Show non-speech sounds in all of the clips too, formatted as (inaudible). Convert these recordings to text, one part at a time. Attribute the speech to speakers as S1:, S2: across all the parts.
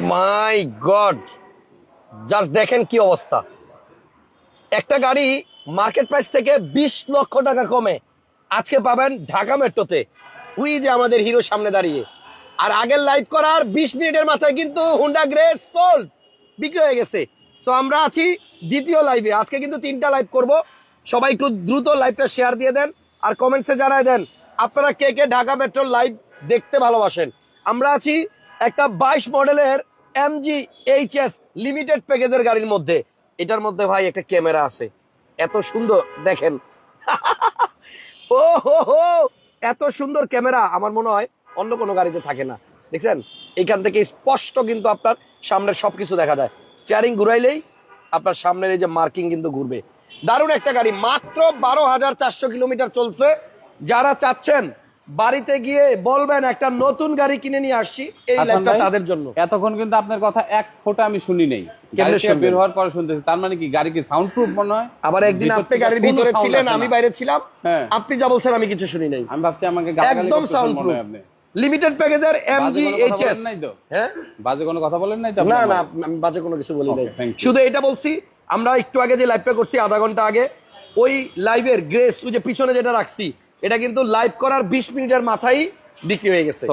S1: মাই god. Just দেখেন কি অবস্থা। একটা গাড়ি মার্কেট প্রাইস থেকে বিশ লক্ষ টাকা কমে। আজকে পাবেন ঢাকা মেট্রোতে। উই যে আমাদের হিরো সামনে দাঁড়িয়ে। আর আগের লাইভ করার বিশ মিনিটের মাথায় কিন্তু হুন্ডা গ্রে সোল্ড বিক্রি হয়ে গেছে। সো আমরা আছি দ্বিতীয় লাইভে আজকে কিন্তু তিনটা লাইভ করব। সবাই একটু দ্রুত লাইভটা শেয়ার দিয়ে দেন। আর কমেন্টসে জানায় দেন, আপনারা কে কে ঢাকা মেট্রোর লাইভ দেখতে ভালোবাসেন। আমরা আছি একটা বাইশ মডেলের এমজি এইচএস লিমিটেড প্যাকেজের গাড়ির মধ্যে। এটার মধ্যে ভাই একটা ক্যামেরা আছে। এত সুন্দর, দেখেন। (laughs) ও হো হো! এত সুন্দর ক্যামেরা, আমার মনে হয় অন্য কোনো গাড়িতে থাকে না। দেখছেন? এখান থেকে স্পষ্ট কিন্তু আপনার সামনের সবকিছু দেখা যায়। স্টিয়ারিং ঘুরাইলেই আপনার সামনের এই যে মার্কিং কিন্তু ঘুরবে। দারুণ একটা গাড়ি, মাত্র বারো হাজার চারশো কিলোমিটার চলছে। যারা চাচ্ছেন বাড়িতে গিয়ে বলবেন একটা নতুন গাড়ি কিনে নিয়ে আসছি এই ল্যাপটা তাদের জন্য।
S2: এতক্ষণ কিন্তু আপনার কথা এক ফোঁটা আমি শুনি নেই। বের হওয়ার পরে শুনতেছি। তার মানে কি গাড়ি কি সাউন্ড প্রুফ মনে হয়?
S1: আবার একদিন আপনি গাড়ির ভিতরে ছিলেন আমি বাইরে ছিলাম।
S2: হ্যাঁ।
S1: আপনি যা বলছেন আমি কিছু শুনি নাই।
S2: আমি ভাবছি আমাকে
S1: একদম সাউন্ড
S2: আপনি।
S1: লিমিটেড প্যাকেজের এমজি এইচএস
S2: নাই তো?
S1: হ্যাঁ?
S2: বাজে কোনো কথা বলেন নাই তো
S1: না না আমি বাজে কোনো কিছু বলি নাই. শুধু এটা বলছি আমরা একটু আগে যে লাইভটা করছি আধা ঘণ্টা আগে ওই লাইভের গ্রেস ওই যে পিছনে যেটা রাখছি এটা কিন্তু লাইভ করার বিশ মিনিটের মাথায় বিক্রি হয়ে গেছে।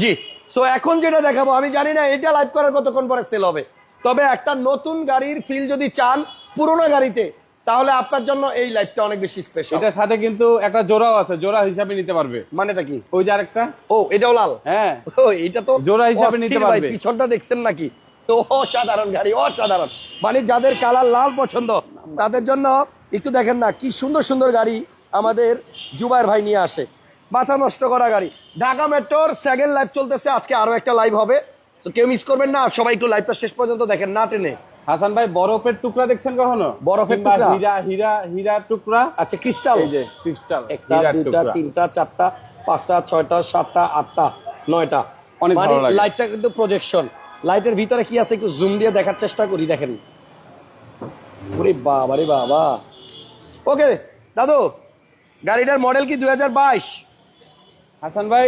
S1: জি সো এখন যেটা দেখাবো আমি জানি না এটা লাইভ করার কতক্ষণ পরে সেল হবে। তবে একটা নতুন গাড়ির ফিল যদি চান পুরোনো গাড়িতে তাহলে আপনার জন্য এই লাইভটা অনেক বেশি স্পেশাল
S2: এটার সাথে কিন্তু একটা জোড়াও আছে জোড়া হিসাবে নিতে পারবে।
S1: মানেটা কি?
S2: ওই যে আরেকটা?
S1: ও এটাও লাল?
S2: হ্যাঁ।
S1: ও এটা তো
S2: জোড়া হিসাবে নিতে পারবে।
S1: পিছনটা দেখছেন নাকি? তো অসাধারণ গাড়ি অসাধারণ। মানে যাদের কালার লাল পছন্দ তাদের জন্য একটু দেখেন না কি সুন্দর সুন্দর গাড়ি আমাদের জুবাইর ভাই নিয়ে আসে। মাথা নষ্ট করা গাড়ি। ঢাকা মেট্রোর সেকেন্ড লাইভ চলতেছে। আজকে আরও একটা লাইভ হবে। তো কেউ মিস করবেন না। সবাই একটু লাইভটা শেষ পর্যন্ত দেখেন না টেনে।
S2: হাসান ভাই বরফের টুকরা দেখছেন কখনো?
S1: বরফের টুকরা?
S2: হীরা হীরা হীরার টুকরা?
S1: আচ্ছা ক্রিস্টাল
S2: এই যে ক্রিস্টাল
S1: একটা দুইটা তিনটা চারটা পাঁচটা ছয়টা সাতটা আটটা নয়টা।
S2: অনেক
S1: মানে
S2: ভালো লাগে।
S1: লাইটটা কিন্তু প্রজেকশন লাইটের ভিতরে কি আছে একটু জুম দিয়ে দেখার চেষ্টা করি দেখেন। ওরে বাবা রে বাবা। ওকে দাদু গাড়িটার মডেল কি দুই বাইশ?
S2: হাসান ভাই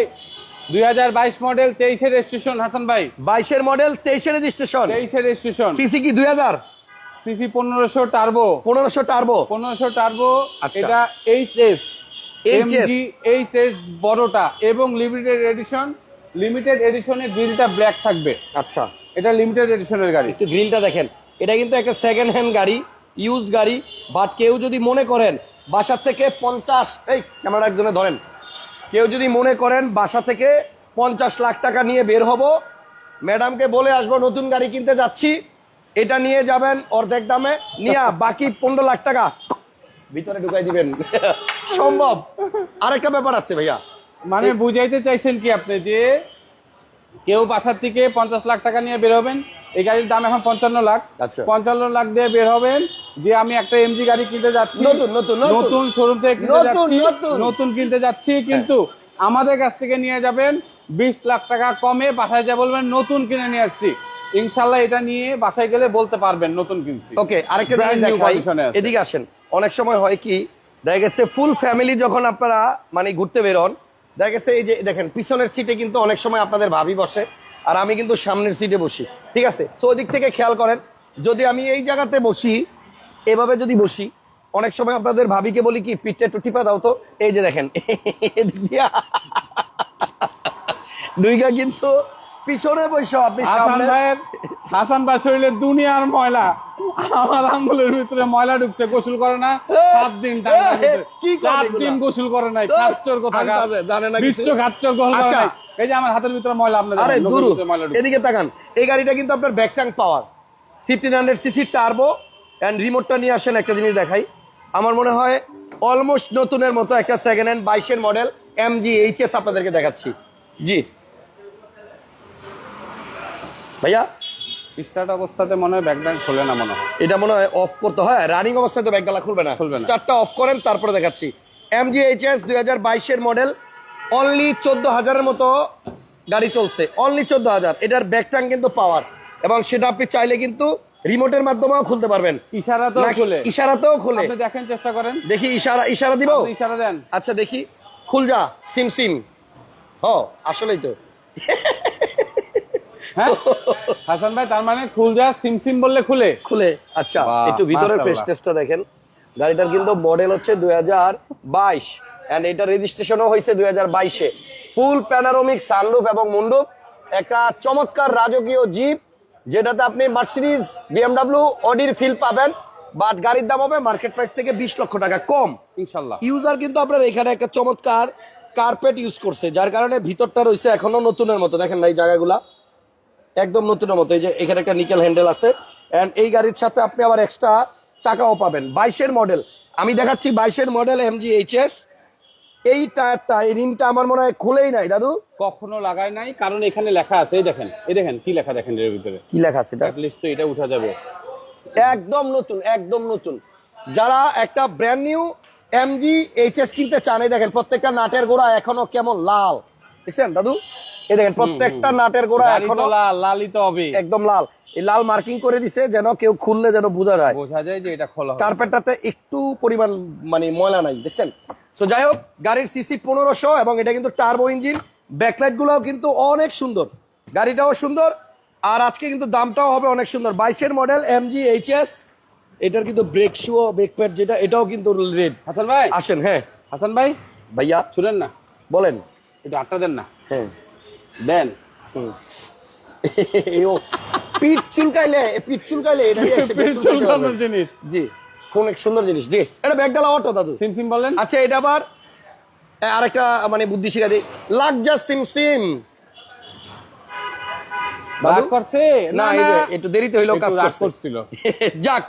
S2: দুই হাজার বাইশ মডেল তেইশের রেজিস্ট্রেশন হাসান ভাই।
S1: বাইশের মডেল তেইশের রেজিস্ট্রেশন
S2: তেইশের রেজিস্ট্রেশন
S1: সিসি কি দুই হাজার?
S2: সিসি পনেরোশো টার্বো।
S1: পনেরোশো টার্বো।
S2: পনেরোশো টার্বো
S1: আচ্ছা।
S2: এটা H S MG H S বড়টা এবং লিমিটেড এডিশন লিমিটেড এডিশনে গ্রিলটা ব্ল্যাক থাকবে।
S1: আচ্ছা।
S2: এটা লিমিটেড এডিশনের গাড়ি।
S1: একটু গ্রিলটা দেখেন। এটা কিন্তু একটা সেকেন্ড হ্যান্ড গাড়ি ইউজড গাড়ি বাট কেউ যদি মনে করেন বাসা থেকে পঞ্চাশ এই ক্যামেরা একজনে ধরেন। কেউ যদি মনে করেন বাসা থেকে পঞ্চাশ লাখ টাকা নিয়ে বের হব ম্যাডামকে বলে আসব নতুন গাড়ি কিনতে যাচ্ছি এটা নিয়ে যাবেন অর্ধেক দামে নিয়ে বাকি পনেরো লাখ টাকা। ভিতরে ঢুকাই দিবেন। (laughs) সম্ভব। আরেকটা ব্যাপার আছে ভাইয়া।
S2: মানে বুঝাইতে চাইছেন কি আপনি যে কেউ বাসার থেকে পঞ্চাশ লাখ টাকা নিয়ে বের হবেন? এই গাড়ির দাম এখন পঞ্চান্ন লাখ।
S1: আচ্ছা।
S2: পঞ্চান্ন লাখ দিয়ে বের হবেন যে আমি একটা এমজি গাড়ি কিনতে যাচ্ছি।
S1: নতুন, নতুন,
S2: শোরুম থেকে কিনতে
S1: নতুন,
S2: যাচ্ছি।
S1: নতুন।
S2: কিনতে যাচ্ছি কিন্তু আমাদের কাছ থেকে নিয়ে যাবেন বিশ লাখ টাকা কমে বাসায় যা বলবেন নতুন কিনে নিয়ে আসছি। ইনশাল্লাহ এটা নিয়ে বাসায় গেলে বলতে পারবেন নতুন কিনছি।
S1: ওকে আরেকটা। এদিকে আসেন। অনেক সময় হয় কি দেখা গেছে ফুল ফ্যামিলি যখন আপনারা মানে ঘুরতে বেরোন দেখা গেছে এই যে দেখেন পিছনের সিটে কিন্তু অনেক সময় আপনাদের ভাবি বসে আর আমি কিন্তু সামনের সিটে বসি। ঠিক আছে? তো ওদিক থেকে খেয়াল করেন যদি আমি এই জায়গাতে বসি এভাবে যদি বসি অনেক সময় আপনাদের ভাবিকে বলি কি পিঠটা একটু টিপা দাও তো। এই যে দেখেন দুইগা কিন্তু পিছনে বসে আপনি
S2: হাসান
S1: সামনে
S2: শরীরে দুনিয়ার ময়লা। আমার আঙ্গুলের ভিতরে ময়লা ঢুকছে গোসল করে না। সাত দিন
S1: কি
S2: সাত দিন গোসল করে নাই খাচ্চর কথা
S1: জানে না
S2: বিশ্ব খাচ্চর গোসল করে। নাই। এই যে আমার হাতের ভিতরে ময়লা আপনাদের
S1: আরে দুরু। এদিকে তাকান। এই গাড়িটা কিন্তু আপনার back tank power fifteen hundred CC turbo and রিমোটটা নিয়ে আসেন একটা জিনিস দেখাই। আমার মনে হয় অলমোস্ট নতুনের মতো একটা সেকেন্ড হ্যান্ড বাইশের model M G H S আপনাদেরকে দেখাচ্ছি। জি। ভাইয়া?
S2: স্টার্ট অবস্থাতে মনে হয় ব্যাকডান খোলে না মনে হয়।
S1: এটা মনে হয় অফ করতে হয়। রানিং অবস্থায় তো ব্যাগডালা খুলবে না।
S2: খুলবে না।
S1: স্টার্টটা অফ করেন তারপরে দেখাচ্ছি। এম জি এইচ এস দুই হাজার বাইশের মডেল অনলি চোদ্দ হাজারের মতো গাড়ি চলছে। অনলি চোদ্দ হাজার। এটার ব্যাকটাং কিন্তু পাওয়ার এবং সেটা আপনি চাইলে কিন্তু রিমোটের মাধ্যমেও খুলতে পারবেন।
S2: ইশারা তো
S1: নাকি
S2: খুলে।
S1: ইশারাতেও খুলে।
S2: দেখেন চেষ্টা করেন।
S1: দেখি ইশারা ইশারা দিব?
S2: ইশারা দেন।
S1: আচ্ছা দেখি। খুল যা সিম সিম। হ আসলেই তো।
S2: হ্যাঁ? হাসান ভাই তার মানে খুলজা সিম সিম বললে খুলে।
S1: খুলে। আচ্ছা একটু ভিতরের। ফ্রেশনেসটা দেখেন। গাড়িটার কিন্তু মডেল হচ্ছে দুই হাজার বাইশ। অ্যান্ড এটা রেজিস্ট্রেশনও হয়েছে দুই হাজার বাইশে। ফুল প্যানারোমিক সানরুফ এবং মুন্ডুপ একটা চমৎকার রাজকীয় জিপ যেটাতে আপনি মার্সিডিজ বিএমডাব্লিউ অডির ফিল পাবেন। বাট গাড়ির দাম হবে মার্কেট প্রাইস থেকে বিশ লক্ষ টাকা কম।
S2: ইনশাল্লাহ।
S1: ইউজার কিন্তু আপনার এখানে একটা চমৎকার কার্পেট ইউজ করছে যার কারণে ভিতরটা রয়েছে এখনও নতুনের মতো। দেখেন না এই জায়গাগুলা? একদম নতুনের মতো। এই যে এখানে একটা নিকেল হ্যান্ডেল আছে। এন্ড এই গাড়ির সাথে আপনি আবার এক্সট্রা চাকাও পাবেন। বাইশের মডেল আমি দেখাচ্ছি বাইশের মডেল এম এমজি এইচএস এই টায়ারটা এই রিমটা আমার মনে হয় খুলেই নাই দাদু।
S2: কখনো লাগাই নাই কারণ এখানে লেখা আছে এই দেখেন এই দেখেন কি লেখা দেখেন এর ভিতরে?
S1: কি লেখা আছে এটা?
S2: লিস্ট তো এটা উঠা যাবে।
S1: একদম নতুন একদম নতুন। যারা একটা ব্র্যান্ড নিউ এমজি এইচএস কিনতে চান এই দেখেন প্রত্যেকটা নাটের গোড়া এখনও কেমন লাল। দেখছেন দাদু? এই দেখেন প্রত্যেকটা নাটের গোড়া এখনও
S2: লাল লালই তো হবে।
S1: একদম লাল। এই লাল মার্কিং করে দিছে যেন কেউ খুললে যেন বোঝা যায়।
S2: বোঝা যায় যে এটা খোলা
S1: কার্পেটটাতে একটু পরিমাণ মানে ময়লা নাই দেখছেন? তো যাই হোক গাড়ির সিসি পনেরোশো এবং এটা কিন্তু টার্বো ইঞ্জিন ব্যাকলাইট গুলাও কিন্তু অনেক সুন্দর। গাড়িটাও সুন্দর। আর আজকে কিন্তু দামটাও হবে অনেক সুন্দর। বাইশের মডেল এমজি এইচএস এটার কিন্তু ব্রেক শু ব্রেক প্যাড যেটা এটাও কিন্তু রেড
S2: হাসান ভাই?
S1: আসেন হ্যাঁ।
S2: হাসান ভাই?
S1: ভাইয়া?
S2: শুনেন না।
S1: বলেন।
S2: একটু আটটা দেন না।
S1: হ্যাঁ।
S2: দেন। (laughs)
S1: পিঠ চুলকাইলে পিঠ চুলকাইলে এটা পিঠ
S2: চুলকানোর জিনিস।
S1: জি। কোন এক সুন্দর জিনিস। জি এটা ব্যাগডালা অটো দাদু।
S2: সিম সিম বলেন।
S1: আচ্ছা এটা আবার আরেকটা মানে বুদ্ধি শিখা দিই লাকজা সিম সিম।
S2: রাগ করছে?
S1: না এই যে একটু দেরিতে
S2: একটু
S1: কাজ
S2: করছিল। (laughs)
S1: যাক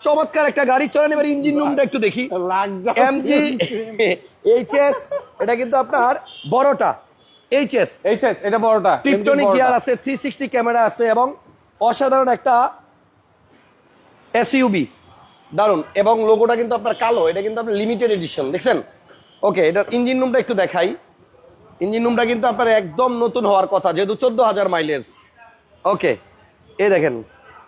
S1: চমৎকার একটা গাড়ি চলেন এবার ইঞ্জিন রুমটা একটু দেখি। এমজি এইচএস এটা কিন্তু আপনার বড়টা। এইচএস
S2: এইচএস এটা বড়টা।
S1: টিপটনিক গিয়ার আছে থ্রি সিক্সটি ক্যামেরা আছে এবং অসাধারণ একটা এসইউবি দারুণ এবং লোগোটা কিন্তু আপনার কালো এটা কিন্তু আপনার লিমিটেড এডিশন দেখছেন? ওকে এটা ইঞ্জিন রুমটা একটু দেখাই। ইঞ্জিন রুমটা কিন্তু আপনার একদম নতুন হওয়ার কথা যেহেতু চোদ্দ হাজার মাইলেজ ওকে এই দেখেন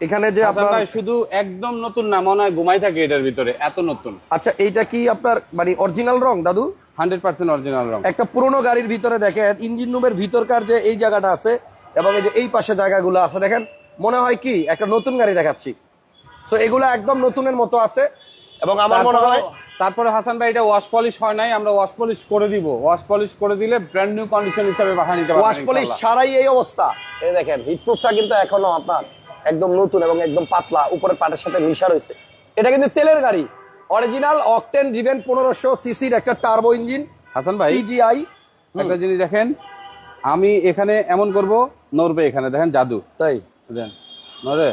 S1: এখানে যে আপনার
S2: শুধু একদম নতুন না মনে হয় ঘুমাই থাকে এটার ভিতরে এত নতুন।
S1: আচ্ছা এইটা কি আপনার মানে অরিজিনাল রং দাদু?
S2: হান্ড্রেড পার্সেন্ট অরিজিনাল রং।
S1: একটা পুরোনো গাড়ির ভিতরে দেখেন ইঞ্জিন রুমের ভিতরকার যে এই জায়গাটা আছে এবং এই যে এই পাশে জায়গাগুলো আছে দেখেন মনে হয় কি একটা নতুন গাড়ি দেখাচ্ছি। সো এগুলো একদম নতুনের মতো আছে। এবং আমার মনে হয়
S2: তারপরে হাসান ভাই এটা ওয়াশ পলিশ হয় নাই আমরা ওয়াশ পলিশ করে দিব। ওয়াশ পলিশ করে দিলে ব্র্যান্ড নিউ কন্ডিশন হিসেবে পাঠিয়ে নিতে পারবেন
S1: ওয়াশ পলিশ। ছাড়াই এই অবস্থা। এই দেখেন হিটপ্রুফটা কিন্তু এখনও আপনার একদম নতুন এবং একদম পাতলা উপরে পাটের সাথে মিশা রয়েছে। এটা কিন্তু তেলের গাড়ি। অরিজিনাল অকটেন ড্রিভেন পনেরোশো সিসির একটা টার্বো ইঞ্জিন
S2: হাসান ভাই
S1: টিজিআই
S2: একটা জিনিস দেখেন আমি এখানে এমন করব নড়বে এখানে। দেখেন জাদু।
S1: তাই।
S2: নড়ে।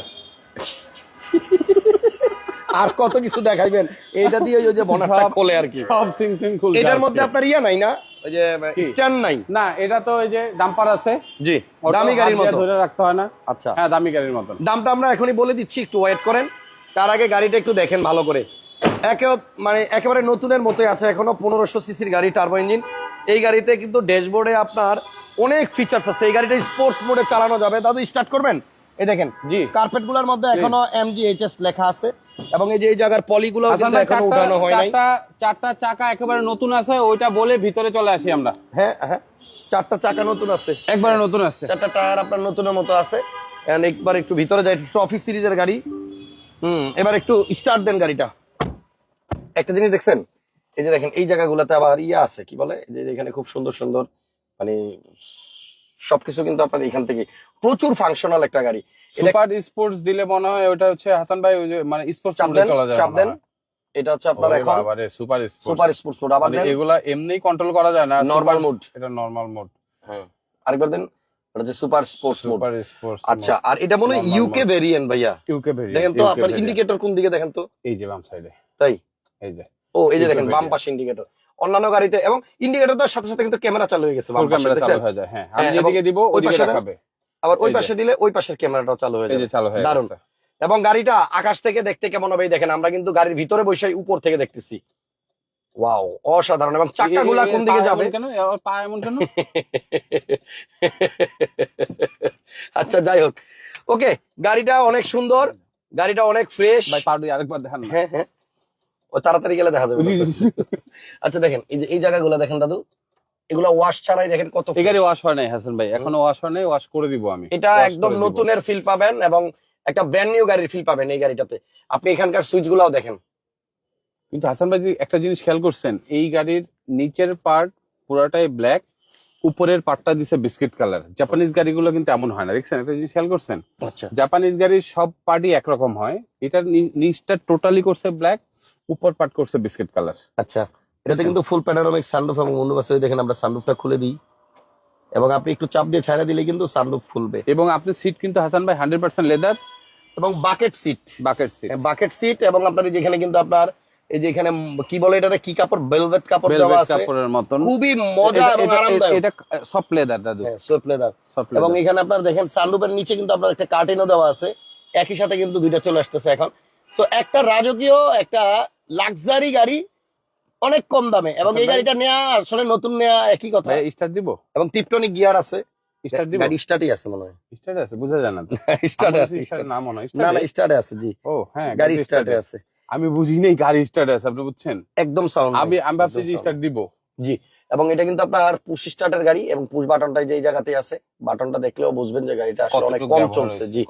S1: আর কত কিছু দেখাইবেন? এইটা দিয়ে ওই যে বনারটা খোলে আর কি।
S2: সব সিম সিম খুল
S1: এটার মধ্যে আপনার ইয়া নাই না? ওই যে স্ট্যান্ড নাই?
S2: না এটা তো ওই যে ডাম্পার আছে।
S1: জি দামি গাড়ির মতো।
S2: ধরে রাখতে হয় না।
S1: আচ্ছা।
S2: হ্যাঁ দামি গাড়ির মতন।
S1: দামটা আমরা এখনই বলে দিচ্ছি একটু ওয়েট করেন। তার আগে গাড়িটা একটু দেখেন ভালো করে। একে মানে একেবারে নতুনের মতোই আছে এখনও পনেরোশো সিসির গাড়ি টার্বো ইঞ্জিন এই গাড়িতে কিন্তু ড্যাশবোর্ডে আপনার অনেক ফিচার্স আছে। এই গাড়িটা স্পোর্টস মোডে চালানো যাবে। দাদু স্টার্ট করবেন? এই দেখেন
S2: জি।
S1: কার্পেটগুলার মধ্যে এখনও এমজিএইচএস লেখা আছে এবং এই যে এই জায়গার পলিগুলো কিন্তু এখনও
S2: চারটা-
S1: উঠানো হয় নাই।
S2: চারটা চারটা চাকা একেবারে নতুন আছে ওইটা বলে ভিতরে চলে আসি আমরা।
S1: হ্যাঁ হ্যাঁ। চারটা চাকা নতুন আছে।
S2: একবারে নতুন আছে।
S1: চারটা টায়ার আপনার নতুনের মতো আছে। এন্ড একবার একটু ভিতরে যাই ট্রফি সিরিজের গাড়ি। হুম এবার একটু স্টার্ট দেন গাড়িটা। একটা জিনিস দেখছেন? এই যে দেখেন এই জায়গাগুলোতে আবার ইয়া আছে কি বলে? যে এখানে খুব সুন্দর সুন্দর মানে সবকিছু কিন্তু আপনার এখান থেকে। প্রচুর ফাংশনাল একটা গাড়ি। এটা
S2: সুপার স্পোর্টস দিলে মনে হয় ওটা হচ্ছে হাসান ভাই মানে স্পোর্টস
S1: চাপ দেন চাপ দেন। এটা হচ্ছে আপনার এখন
S2: super sports.
S1: Super sports mode আবার দেন।
S2: এগুলা এমনি কন্ট্রোল করা যায় না
S1: নরমাল মোড
S2: এটা নরমাল মোড
S1: হ্যাঁ। আরেকবার দেন এটা হচ্ছে super sports mode
S2: super sports
S1: আচ্ছা আর এটা মনে হয় ইউকে ভেরিয়েন্ট ভাইয়া।
S2: ইউকে ভেরিয়েন্ট
S1: দেখেন তো আপনার ইন্ডিকেটর কোন দিকে দেখেন তো?
S2: এই যে বাম সাইডে
S1: তাই?
S2: এই যে।
S1: ও এই যে দেখেন বাম। পাশে ইন্ডিকেটর অন্যান্য গাড়িতে এবং ইন্ডিকেটর দেওয়ার সাথে সাথে কিন্তু ক্যামেরা চালু হয়ে গেছে
S2: ক্যামেরা চালু হয়ে যায় হ্যাঁ। আমি যেদিকে দিব ওইদিকে দেখাবে।
S1: আবার ওই পাশে দিলে ওই পাশের ক্যামেরাটাও চালু হয়ে যাবে।
S2: চালু হয়ে
S1: দারুণ। এবং গাড়িটা আকাশ থেকে দেখতে কেমন হবে দেখেন আমরা কিন্তু গাড়ির ভিতরে বসে উপর থেকে দেখতেছি। ওয়াও অসাধারণ। এবং চাকাগুলা কোন দিকে যাবে?
S2: কেন? পা এমন কেন? (laughs)
S1: আচ্ছা যাই হোক। ওকে গাড়িটা অনেক সুন্দর গাড়িটা অনেক ফ্রেশ
S2: ভাই আরেকবার দেখান
S1: হ্যাঁ হ্যাঁ। ও তাড়াতাড়ি গেলে দেখা যাবে আচ্ছা দেখেন এই যে এই জায়গাগুলো দেখেন দাদু এগুলো ওয়াশ ছাড়াই দেখেন কত fresh।
S2: ওয়াশ হয় নাই হাসান ভাই। এখনও ওয়াশ হয় নাই ওয়াশ করে দিব আমি।
S1: এটা একদম নতুনের ফিল পাবেন এবং একটা ব্র্যান্ড নিউ গাড়ির ফিল পাবেন এই গাড়িটাতে। আপনি এখানকার সুইচ গুলাও দেখেন।
S2: কিন্তু হাসান ভাই একটা জিনিস খেয়াল করছেন এই গাড়ির নিচের পার্ট পুরাটাই ব্ল্যাক উপরের পার্টটা দিছে বিস্কিট কালার জাপানিজ গাড়িগুলো কিন্তু এমন হয় না। দেখছেন একটা জিনিস খেয়াল করছেন?
S1: আচ্ছা।
S2: জাপানিজ গাড়ির সব পার্টই একরকম হয়। এটার নিচটা টোটালি করছে ব্ল্যাক উপর পার্ট করছে বিস্কিট কালার
S1: আচ্ছা এটাতে কিন্তু ফুল প্যানোরামিক সানরুফ এবং মুন্ডু বাসে দেখেন আমরা সানরুফটা খুলে দিই। এবং আপনি একটু চাপ দিয়ে ছাড়া দিলে কিন্তু সানরুফ খুলবে।
S2: এবং আপনার সিট কিন্তু হাসান ভাই হান্ড্রেড পার্সেন্ট লেদার
S1: এবং bucket seat
S2: bucket seat
S1: bucket seat এবং আপনার যেখানে কিন্তু আপনার এই যে এখানে কি বলে এটা কি কাপড়? ভেলভেট কাপড় দেওয়া আছে।
S2: কাপড়ের মতন।
S1: খুবই মজা এবং আরামদায়ক।
S2: এটা সফট লেদার দাদু।
S1: সোয়েপ লেদার এবং এখানে আপনার দেখেন সানরুফের নিচে কিন্তু আপনার একটা কার্টেনও দেওয়া আছে। একই সাথে কিন্তু দুইটা চলে আসতেছে এখন। সো একটা রাজকীয় একটা লাক্সারি গাড়ি অনেক কম দামে। এবং এই
S2: আচ্ছা
S1: গাড়িটা নেওয়া আসলে নতুন নেওয়া একই কথা।
S2: স্টার্ট দিব?
S1: এবং টিপটনিক গিয়ার আছে।
S2: স্টার্ট দিব?
S1: গাড়ি স্টার্টই আছে মনে হয়।
S2: স্টার্ট আছে বুঝা যায় না তো। (laughs)
S1: আছে
S2: নাম মনে হয়
S1: না না স্টার্টে আছে জি।
S2: ও হ্যাঁ
S1: গাড়ি স্টার্টে আছে।
S2: আমি বুঝি নাই গাড়ি স্টার্ট আছে আপনি বুঝছেন?
S1: একদম সাউন্ড
S2: আমি আমি ভাবছি যে স্টার্ট দিব।
S1: জি। এবং এটা কিন্তু আপনার পুশ স্টার্টের গাড়ি এবং পুশ বাটনটা যে জায়গাতে আছে বাটনটা দেখলেও বুঝবেন যে গাড়িটা আসলে অনেক কম চলছে জি।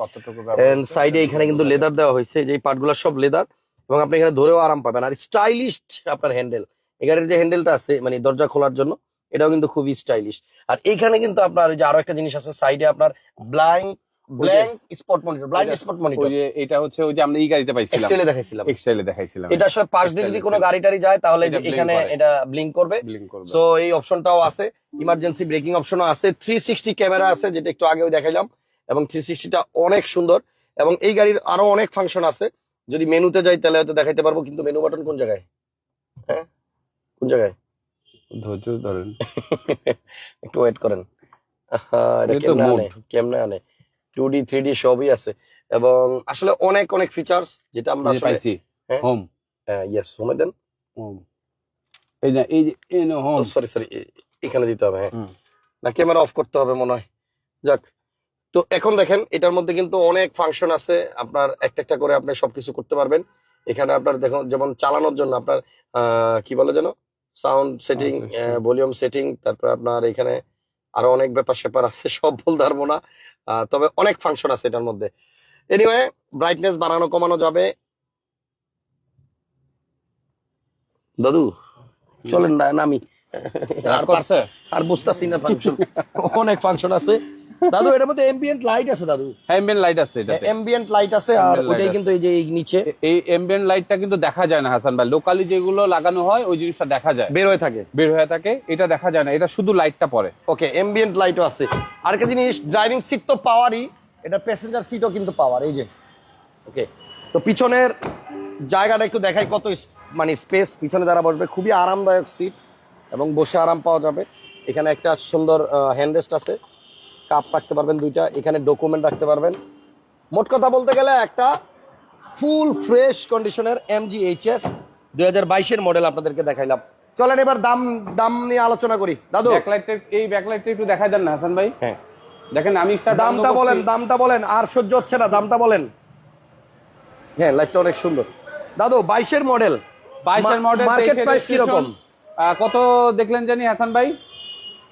S1: এন্ড সাইডে এখানে কিন্তু লেদার দেওয়া হয়েছে যে পার্টগুলো সব লেদার এবং আপনি এখানে ধরেও আরাম পাবেন। আর স্টাইলিশ আপনার হ্যান্ডেল এই গাড়ির যে হ্যান্ডেলটা আছে মানে দরজা খোলার জন্য এটাও কিন্তু খুবই স্টাইলিশ আর এইখানে কিন্তু আপনার এই যে আরও একটা জিনিস আছে সাইডে আপনার blind blank spot monitor blind spot
S2: ওই যে এটা হচ্ছে ওই যে আমরা এই গাড়িতে পাইছিলাম।
S1: এক্সটেলে দেখাইছিলাম।
S2: এক্সটাইলে দেখাইছিলাম।
S1: এটা আসলে পাশ দিয়ে যদি কোনো গাড়ি টাড়ি যায় তাহলে
S2: এটা
S1: যে
S2: blink
S1: এখানে এটা ব্লিঙ্ক করবে। সো এই অপশনটাও আছে। ইমার্জেন্সি ব্রেকিং অপশনও আছে। থ্রি সিক্সটি ক্যামেরা আছে যেটা একটু আগেও দেখাইলাম। এবং থ্রি সিক্সটিটা অনেক সুন্দর। এবং এই গাড়ির আরও অনেক ফাংশন আছে। যদি মেনুতে যাই তাহলে হয়তো দেখাইতে পারব। কিন্তু মেনু বাটন কোন জায়গায়? হ্যাঁ? কোন জায়গায়?
S2: ধৈর্য ধরেন। (laughs)
S1: একটু ওয়েট করেন। কেমনে আনে? কেমনে আনে? টু ডি থ্রি ডি সবই আছে। এবং আসলে অনেক অনেক ফিচার্স যেটা আমরা আসলে
S2: পাইছি? হোম
S1: ইয়েস হোমে দেন।
S2: এই যে এই হোম
S1: সরি সরি এখানে দিতে হবে হ্যাঁ। না ক্যামেরা অফ করতে হবে মনে হয়। যাক তো এখন দেখেন এটার মধ্যে কিন্তু অনেক ফাংশন আছে। আপনার একটা একটা করে আপনি সবকিছু করতে পারবেন। এখানে আপনার দেখুন যেমন চালানোর জন্য আপনার কি বলে যেন? Sound setting. ভলিউম সেটিং তারপর আপনার এখানে আরও অনেক ব্যাপার স্যাপার আছে সব বলতে পারব না। তবে অনেক ফাংশন আছে এটার মধ্যে। এনিওয়ে ব্রাইটনেস বাড়ানো কমানো যাবে। দাদু চলেন না নামি। আর বুঝতেছি না ফাংশন অনেক ফাংশন আছে। দাদু এটার মধ্যে এমবিয়েন্ট লাইট আছে দাদু।
S2: অ্যাম্বিয়েন্ট লাইট আছে এটাতে।
S1: এমবিয়েন্ট লাইট আছে আর ওটাই কিন্তু এই যে এই নিচে।
S2: এই অ্যাম্বিয়েন্ট লাইটটা কিন্তু দেখা যায় না হাসান ভাই। লোকালি যেগুলো লাগানো হয় ওই জিনিসটা দেখা যায়।
S1: বের হয়ে থাকে।
S2: বের হয়ে থাকে এটা দেখা যায় না। এটা শুধু লাইটটা পড়ে।
S1: ওকে এমবিয়েন্ট লাইটও আছে। আর একটা জিনিস ড্রাইভিং সিট তো পাওয়ারই এটা প্যাসেঞ্জার সিটও কিন্তু পাওয়ার এই যে। ওকে তো পিছনের জায়গাটা একটু দেখাই কত মানে স্পেস পিছনে যারা বসবে খুবই আরামদায়ক সিট এবং বসে আরাম পাওয়া যাবে। এখানে একটা সুন্দর হ্যান্ডরেস্ট আছে। কাপ রাখতে পারবেন দুইটা এখানে ডকুমেন্ট রাখতে পারবেন। মোট কথা বলতে গেলে একটা ফুল ফ্রেশ কন্ডিশনের এম জি এইচ এস দুই হাজার বাইশের মডেল আপনাদেরকে দেখাইলাম। চলেন এবার দাম দাম নিয়ে আলোচনা করি। দাদু?
S2: এই ব্যাকলাইটটা একটু দেখা দেন না হাসান ভাই।
S1: হ্যাঁ।
S2: দেখেন আমি
S1: দামটা বলেন দামটা বলেন আর সহ্য হচ্ছে না দামটা বলেন। হ্যাঁ লাইটটা অনেক সুন্দর। দাদু বাইশের মডেল
S2: বাইশের মডেল
S1: মার্কেট প্রাইস কীরকম?
S2: কত দেখলেন জানি হাসান ভাই?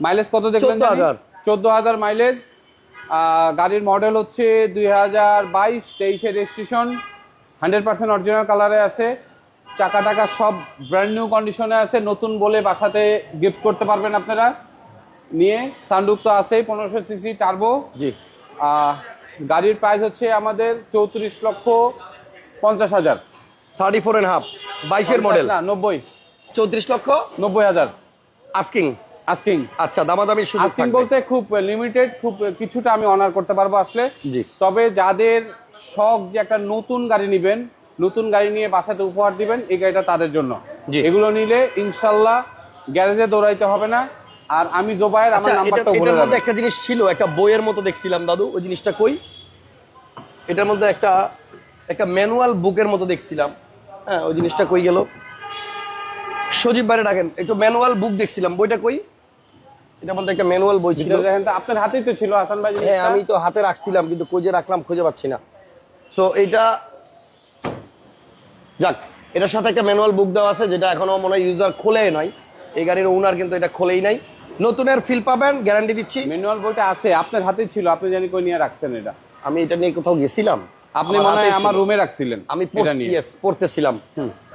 S2: মাইলেজ কত দেখলেন
S1: হাজার।
S2: চোদ্দ হাজার মাইলেজ গাড়ির মডেল হচ্ছে দুই হাজার বাইশ তেইশের রেজিস্ট্রেশন হান্ড্রেড পার্সেন্ট অরিজিনাল কালারে আছে। চাকা টাকা সব ব্র্যান্ড নিউ কন্ডিশনে আছে নতুন বলে বাসাতে গিফট করতে পারবেন আপনারা। নিয়ে সানরুফ তো আছেই পনেরোশো সিসি টার্বো
S1: জি।
S2: গাড়ির প্রাইস হচ্ছে আমাদের চৌত্রিশ লক্ষ পঞ্চাশ হাজার।
S1: থার্টি ফোর এন্ড হাফ বাইশের মডেল
S2: না নব্বই।
S1: চৌত্রিশ লক্ষ
S2: নব্বই হাজার।
S1: আস্কিং
S2: আস্কিং
S1: আচ্ছা দামাদামির সুযোগ
S2: আস্কিং বলতে খুব লিমিটেড খুব কিছুটা আমি অনার করতে পারব আসলে।
S1: জি।
S2: তবে যাদের শখ যে একটা নতুন গাড়ি নেবেন নতুন গাড়ি নিয়ে বাসাতে উপহার দিবেন এই গাড়িটা তাদের জন্য। এগুলো নিলে ইনশাল্লাহ গ্যারেজে দৌড়াইতে হবে না। আর আমি জোবাইয়ের আমার নাম্বারটা বলে দেবেন
S1: একটা জিনিস ছিল একটা বইয়ের মতো দেখছিলাম দাদু ওই জিনিসটা কই? এটার মধ্যে একটা একটা ম্যানুয়াল বুকের মতো দেখছিলাম। হ্যাঁ ওই জিনিসটা কই গেল? সজীব বাইরে ডাকেন একটু ম্যানুয়াল বুক দেখছিলাম বইটা কই? এটার মধ্যে একটা ম্যানুয়াল বই ছিল।
S2: দেখেন তো আপনার হাতেই তো ছিল হাসান ভাই
S1: হ্যাঁ আমি তো হাতে রাখছিলাম কিন্তু খুঁজে রাখলাম খুঁজে পাচ্ছি না। সো এটা যাক এটার সাথে একটা ম্যানুয়াল বুক দেওয়া আছে যেটা এখনও মনে হয় ইউজার খোলে নাই। এই গাড়ির ওনার কিন্তু এটা খোলেই নাই। নতুনের ফিল পাবেন গ্যারান্টি দিচ্ছি।
S2: ম্যানুয়াল বইটা আছে আপনার হাতেই ছিল আপনি জানি কই নিয়ে রাখছেন এটা।
S1: আমি এটা নিয়ে কোথাও গেছিলাম।
S2: আপনি মনে হয় আমার রুমে রাখছিলেন
S1: আমি পড়তেছিলাম।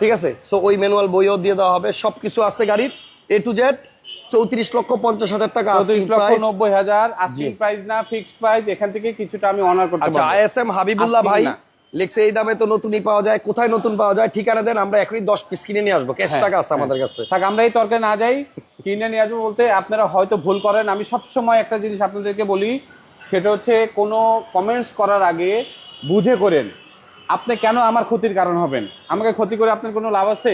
S1: ঠিক আছে? সো ওই ম্যানুয়াল বইও দিয়ে দেওয়া হবে সবকিছু আছে গাড়ির এ টু জেড চৌত্রিশ লক্ষ পঞ্চাশ হাজার টাকা
S2: চৌত্রিশ লক্ষ নব্বই হাজার আস্কিং প্রাইস না ফিক্সড প্রাইস এখান থেকে কিছুটা আমি অনার করতে
S1: আচ্ছা আইএসএম হাবিবুল্লাহ ভাই। লিখছে এই দামে তো নতুনই পাওয়া যায় কোথায় নতুন পাওয়া যায়? ঠিকানা দেন আমরা এখনই দশ পিস কিনে নিয়ে আসব। ক্যাশ টাকা আছে
S2: হ্যাঁ।
S1: আমাদের কাছে।
S2: থাক আমরা এই তর্কে না যাই কিনে নিয়ে আসব বলতে আপনারা হয়তো ভুল করেন। আমি সব সময় একটা জিনিস আপনাদেরকে বলি সেটা হচ্ছে কোনো কমেন্টস করার আগে বুঝে করেন আপনি কেন আমার ক্ষতির কারণ হবেন? আমাকে ক্ষতি করে আপনার কোনো লাভ আছে?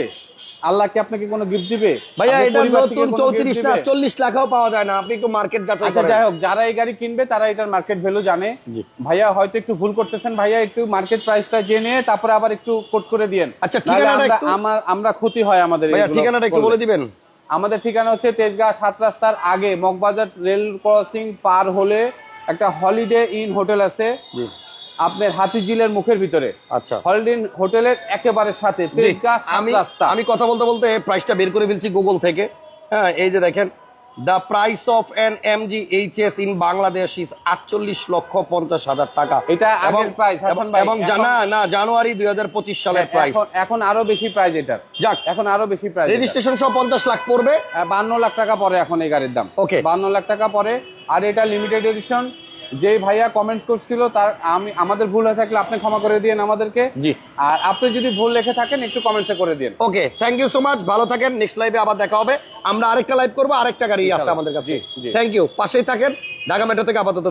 S2: আল্লাহ কি আপনাকে কোনো গিফট দিবে?
S1: ভাইয়া এটা নতুন
S2: কোনো gift
S1: চৌত্রিশ না
S2: দিবে?
S1: চল্লিশ লাখও পাওয়া যায় না আপনি একটু মার্কেট যাচাই
S2: আচ্ছা
S1: করেন।
S2: যাই হোক যারা এই গাড়ি কিনবে তারা এটার মার্কেট ভ্যালু জানে। ভাইয়া হয়তো একটু ভুল করতেছেন ভাইয়া একটু মার্কেট প্রাইসটা জেনে তারপরে আবার একটু কোট করে দিয়েন।
S1: আচ্ছা, ঠিকানাটা একটু-
S2: আমার আমরা ক্ষতি হয় আমাদের
S1: ভাইয়া ঠিকানাটা একটু বলে দিবেন।
S2: আমাদের ঠিকানা হচ্ছে তেজগাঁ সাত রাস্তার আগে মগবাজার রেল ক্রসিং পার হলে একটা হলিডে ইন হোটেল আছে। আপনার হাতিঝিলের মুখের ভিতরে।
S1: আচ্ছা।
S2: হলিডে ইন হোটেলের একেবারে সাথে
S1: আমি আমি কথা বলতে বলতে প্রাইসটা বের করে ফেলছি গুগল থেকে। হ্যাঁ এই যে দেখেন the price of an M G H S in Bangladesh is আটচল্লিশ লক্ষ পঞ্চাশ হাজার টাকা।
S2: এটা আগের প্রাইস
S1: এবং জানা না জানুয়ারি দুই হাজার পঁচিশ সালের প্রাইস
S2: এখন এখন আরও বেশি প্রাইস এটা
S1: যাক।
S2: এখন আরও বেশি প্রাইস
S1: রেজিস্ট্রেশন সহ পঞ্চাশ লাখ পড়বে।
S2: বান্ন লাখ টাকা পরে এখন এই গাড়ির দাম।
S1: ওকে
S2: বান্ন লাখ টাকা পরে আর এটা লিমিটেড এডিশন যে ভাইয়া কমেন্ট করছিল তার আমি আমাদের ভুল হয়ে থাকলে আপনি ক্ষমা করে দিয়েন আমাদেরকে।
S1: জি।
S2: আর আপনি যদি ভুল লিখে থাকেন একটু কমেন্টসে করে দিন
S1: okay thank you so much ভালো থাকেন নেক্সট লাইভে আবার দেখা হবে। আমরা আরেকটা লাইভ করব আরেকটা গাড়ি আছে আমাদের কাছে। থ্যাংক ইউ পাশেই থাকেন ঢাকা মেট্রো থেকে আপাতত